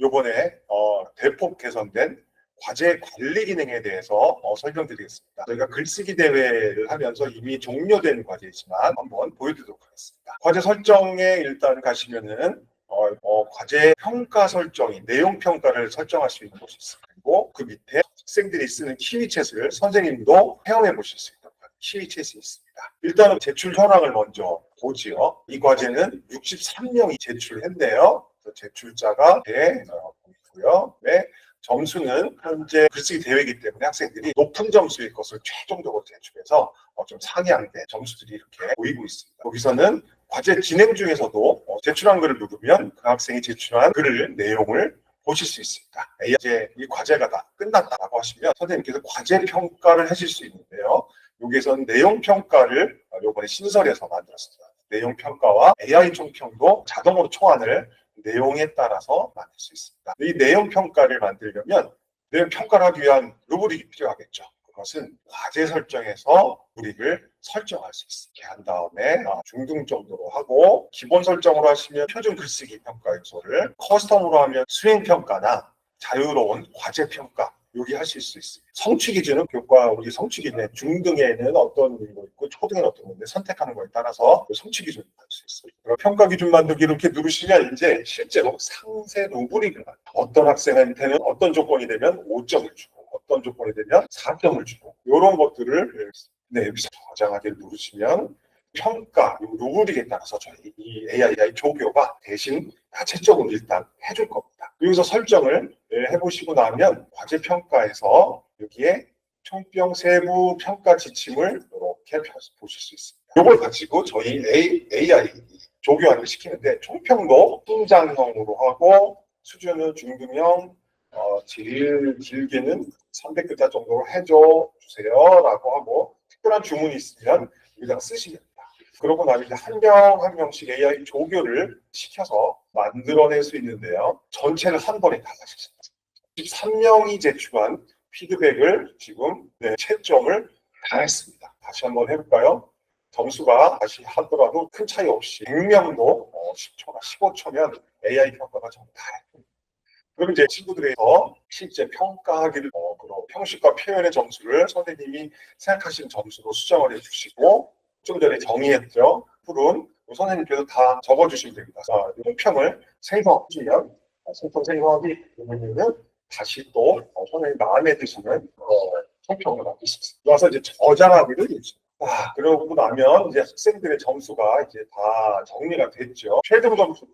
요번에 어, 대폭 개선된 과제 관리 기능에 대해서 어, 설명드리겠습니다. 저희가 글쓰기 대회를 하면서 이미 종료된 과제이지만 한번 보여드리도록 하겠습니다. 과제 설정에 일단 가시면은 어, 어, 과제 평가 설정이 내용 평가를 설정할 수 있는 곳이 있습니다. 그리고 그 밑에 학생들이 쓰는 키위챗을 선생님도 사용해 보실 수 있도록 키위챗이 있습니다. 일단은 제출 현황을 먼저 보지요. 이 과제는 63명이 제출했네요. 제출자가 네, 어, 보이고요. 네, 점수는 현재 글쓰기 대회이기 때문에 학생들이 높은 점수의 것을 최종적으로 제출해서 어, 좀 상향된 점수들이 이렇게 보이고 있습니다. 여기서는 과제 진행 중에서도 어, 제출한 글을 누르면 그 학생이 제출한 글을 내용을 보실 수 있습니다. 이제 이 과제가 다 끝났다고 하시면 선생님께서 과제 평가를 하실 수 있는데요. 여기에서는 내용 평가를 어, 요번에 신설해서 만들었습니다. 내용 평가와 AI 총평도 자동으로 초안을 내용에 따라서 만들 수 있습니다. 이 내용 평가를 만들려면 내용 평가를 하기 위한 루브릭이 필요하겠죠. 그것은 과제 설정에서 루브릭을 설정할 수 있게 한 다음에 어, 중등 정도로 하고 기본 설정으로 하시면 표준 글쓰기 평가 요소를 커스텀으로 하면 수행 평가나 자유로운 과제 평가 여기 하실 수 있습니다. 성취 기준은 교과 우리 성취 기준에 중등에는 어떤 거있 고 초등에는 어떤 건데 선택하는 거에 따라서 그 성취 기준을 할수 있어요. 그럼 평가 기준 만들기 이렇게 누르시면 이제 실제로 상세 만들어요. 어떤 학생한테는 어떤 조건이 되면 5점을 주고 어떤 조건이 되면 4점을 주고 이런 것들을 네, 여기서 저장하기를 누르시면 평가, 이 루브릭에 따라서 저희 이 AI 조교가 대신 자체적으로 일단 해줄 겁니다. 여기서 설정을 예, 해보시고 나면 과제 평가에서 여기에 총평 세부 평가 지침을 이렇게 보실 수 있습니다. 이걸 가지고 저희 AI 조교하를 시키는데 총평도 통장형으로 하고 수준은 중등형, 어, 제일 길게는 300글자 정도로 해줘 주세요라고 하고 특별한 주문이 있으면 여기다가 쓰시면 됩니다. 그러고 나면 이제 한 명 한 명씩 AI 조교를 시켜서 만들어낼 수 있는데요. 전체를 한 번에 다 하실 수 있습니다. 13명이 제출한 피드백을 지금 네, 채점을 다 했습니다. 다시 한번 해볼까요? 점수가 다시 하더라도 큰 차이 없이 100명도 어, 10초나 15초면 AI 평가가 했습니다. 그럼 이제 친구들에서 실제 평가하기를 어, 그런 형식과 표현의 점수를 선생님이 생각하시는 점수로 수정을 해주시고 좀 전에 정의했죠. 풀은 선생님께서 다 적어주시면 됩니다. 자, 통평을 생성하시면 생성 생성하기 되면 다시 또 어, 선생님 마음에 드시는 어, 만들 수 있습니다. 와서 이제 저장하기를 해주니다 아, 그러고 나면 이제 학생들의 점수가 이제 다 정리가 됐죠. 최종 점수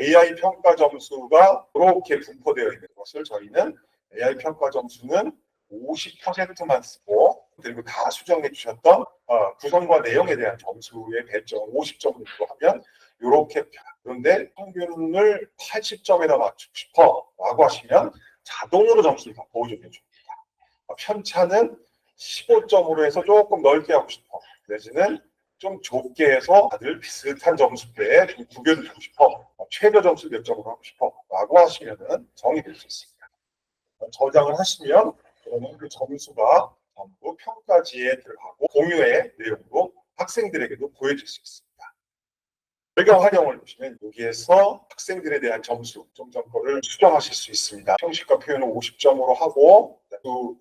AI 평가 점수가 이렇게 분포되어 있는 것을 저희는 AI 평가 점수는 50%만 쓰고 그리고 다 수정해 주셨던 어, 구성과 내용에 대한 점수의 배점 50점으로 하면 이렇게 그런데 평균을 80점에다 맞추고 싶어 라고 하시면 자동으로 점수를 다 보여주게 줍니다. 어, 편차는 15점으로 해서 조금 넓게 하고 싶어. 내지는 좀 좁게 해서 다들 비슷한 점수대에 좀 구별을 주고 싶어. 어, 최저 점수 몇 점으로 하고 싶어. 라고 하시면은 정의될 수 있습니다. 어, 저장을 하시면 그러면 그 점수가 전부 평가지에 들어가고 공유의 내용으로 학생들에게도 보여줄 수 있습니다. 배경 활용을 보시면 여기에서 학생들에 대한 점수, 점점 거를 수정하실 수 있습니다. 형식과 표현을 50점으로 하고 또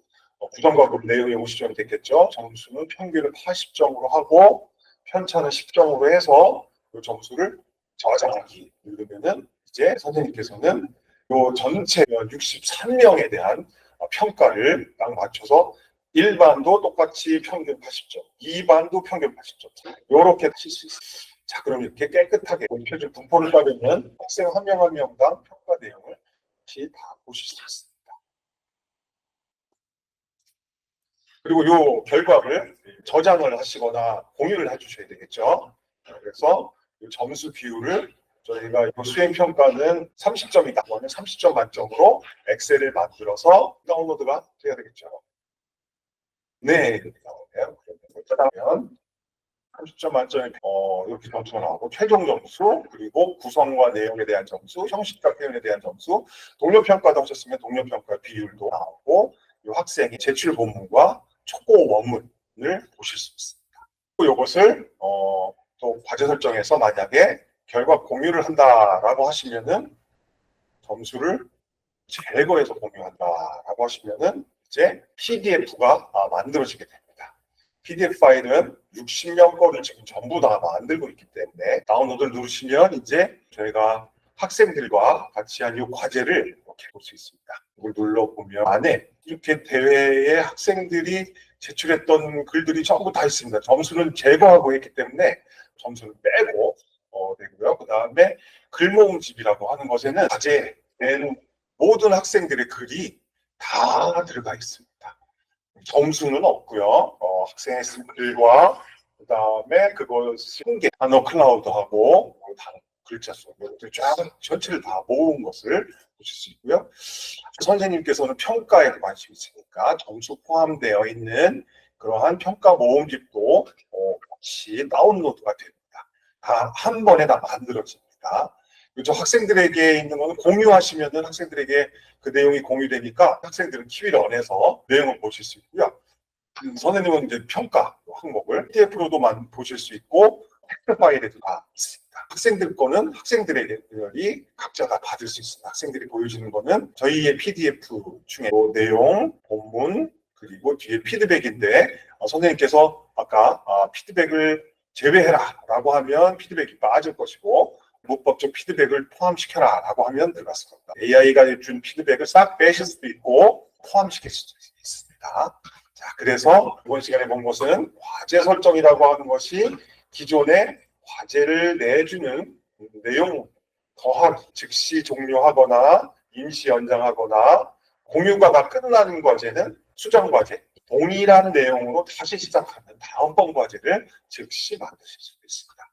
구성과 그 내용이 50점이 됐겠죠. 점수는 평균을 80점으로 하고 편차는 10점으로 해서 그 점수를 저장하기 누르면은 이제 선생님께서는 요 전체 63명에 대한 평가를 딱 맞춰서 1반도 똑같이 평균 80점, 2반도 평균 80점. 이렇게 하실 수 있습니다. 자, 그럼 이렇게 깨끗하게 표준 분포를 따르면 학생 한 명 한 명당 평가 내용을 다시 다 보실 수 있습니다. 그리고 이 결과를 저장을 하시거나 공유를 해주셔야 되겠죠. 그래서 이 점수 비율을 저희가 이 수행 평가는 30점이다. 그러면 30점 만점으로 엑셀을 만들어서 다운로드가 돼야 되겠죠. 네. 그러면 30점 만점에 어, 이렇게 점수가 나오고 최종 점수 그리고 구성과 내용에 대한 점수, 형식과 표현에 대한 점수, 동료 평가도 하셨으면 동료 평가 비율도 나오고 이 학생의 제출 본문과 초고 원문을 보실 수 있습니다. 이것을 어, 또 과제 설정에서 만약에 결과 공유를 한다라고 하시면은 점수를 제거해서 공유한다라고 하시면은 이제 PDF가 만들어지게 됩니다. PDF 파일은 60년 거를 지금 전부 다 만들고 있기 때문에 다운로드를 누르시면 이제 저희가 학생들과 같이 한 이 과제를 이렇게 볼 수 있습니다. 이걸 눌러보면 안에 이렇게 대회에 학생들이 제출했던 글들이 전부 다 있습니다. 점수는 제거하고 했기 때문에 점수를 빼고 어, 되고요. 그 다음에 글모음집이라고 하는 것에는 과제 낸 모든 학생들의 글이 다 들어가 있습니다. 점수는 없고요. 어, 학생의 쓴 글과 그 다음에 그것이 단어 클라우드하고 그 단어 글자 수 이것들 쫙 전체를 다 모은 것을 보실 수 있고요. 선생님께서는 평가에 관심이 있으니까 점수 포함되어 있는 그러한 평가 모음집도 어, 같이 다운로드가 됩니다. 다 한 번에 다 만들어집니다. 그렇죠. 학생들에게 있는 거는 공유하시면은 학생들에게 그 내용이 공유되니까 학생들은 키위런에서 내용을 보실 수 있고요. 음, 선생님은 이제 평가 항목을 PDF로도 만 보실 수 있고 텍스트 파일에도 다 있습니다. 학생들 거는 학생들이 각자 다 받을 수 있습니다. 학생들이 보여주는 거는 저희의 PDF 중에 뭐 내용, 본문, 그리고 뒤에 피드백인데 어, 선생님께서 아까 아, 피드백을 제외해라 라고 하면 피드백이 빠질 것이고 문법적 피드백을 포함시켜라 라고 하면 들어갔을 겁니다. AI가 준 피드백을 싹 빼실 수도 있고 포함시킬 수도 있습니다. 자, 그래서 이번 시간에 본 것은 과제 설정이라고 하는 것이 기존의 과제를 내주는 내용 더하기, 즉시 종료하거나 임시 연장하거나 공유가 다 끝나는 과제는 수정 과제, 동일한 내용으로 다시 시작하는 다음번 과제를 즉시 만드실 수 있습니다.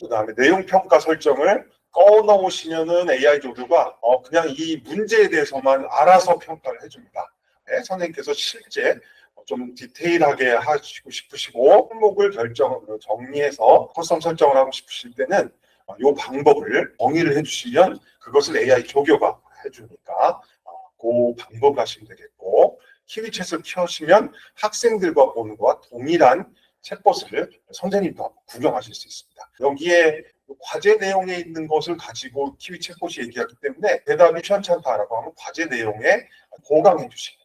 그 다음에 내용 평가 설정을 꺼놓으시면은 AI 조교가 어 그냥 이 문제에 대해서만 알아서 평가를 해줍니다. 네, 선생님께서 실제 좀 디테일하게 하시고 싶으시고 항목을 결정 정리해서 커스텀 설정을 하고 싶으실 때는 이 방법을 정의를 해주시면 그것을 AI 조교가 해주니까 어, 그 방법 하시면 되겠고 키위챗을 키우시면 학생들과 보는 것과 동일한 챗봇을 선생님도 구경하실 수 있습니다. 여기에 과제 내용에 있는 것을 가지고 키위 챗봇이 얘기하기 때문에 대답이 시원찮다라고 하면 과제 내용에 보강해 되겠습니다.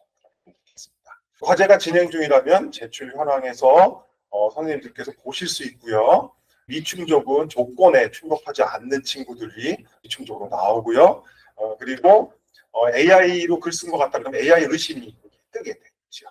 과제가 진행 중이라면 제출 현황에서 어, 선생님들께서 보실 수 있고요. 미충족은 조건에 충족하지 않는 친구들이 미충족으로 나오고요. 어, 그리고 어, AI로 글 쓴 것 같다 그러면 AI 의심이 뜨게 되죠.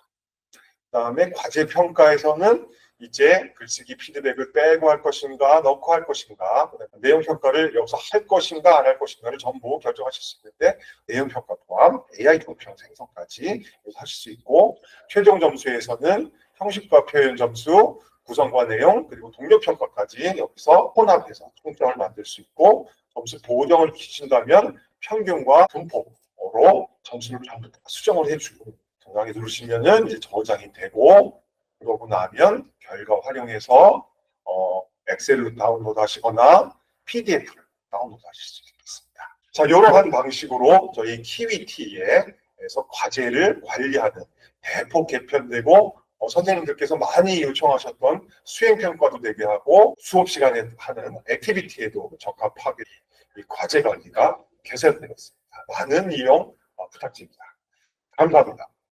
그다음에 과제 평가에서는 이제 글쓰기 피드백을 빼고 할 것인가 넣고 할 것인가 내용 평가를 여기서 할 것인가 안 할 것인가를 전부 결정하실 수 있는데 내용 평가 포함 AI 경평 생성까지 하실 수 있고 최종 점수에서는 형식과 표현 점수 구성과 내용 그리고 동력 평가까지 여기서 혼합해서 총점을 만들 수 있고 점수 보정을 키신다면 평균과 분포로 점수를 전부 다 수정을 해주고 정강에 누르시면은 이제 저장이 되고 그러고 나면 결과 활용해서 어, 엑셀을 다운로드 하시거나 PDF를 다운로드 하실 수 있습니다. 자, 이러한 방식으로 저희 키위티에서 과제를 관리하는 대폭 개편되고 어, 선생님들께서 많이 요청하셨던 수행평가도 되게 하고 수업 시간에 하는 액티비티에도 적합하게 이 과제 관리가 개선되었습니다. 많은 이용 어, 부탁드립니다. 감사합니다.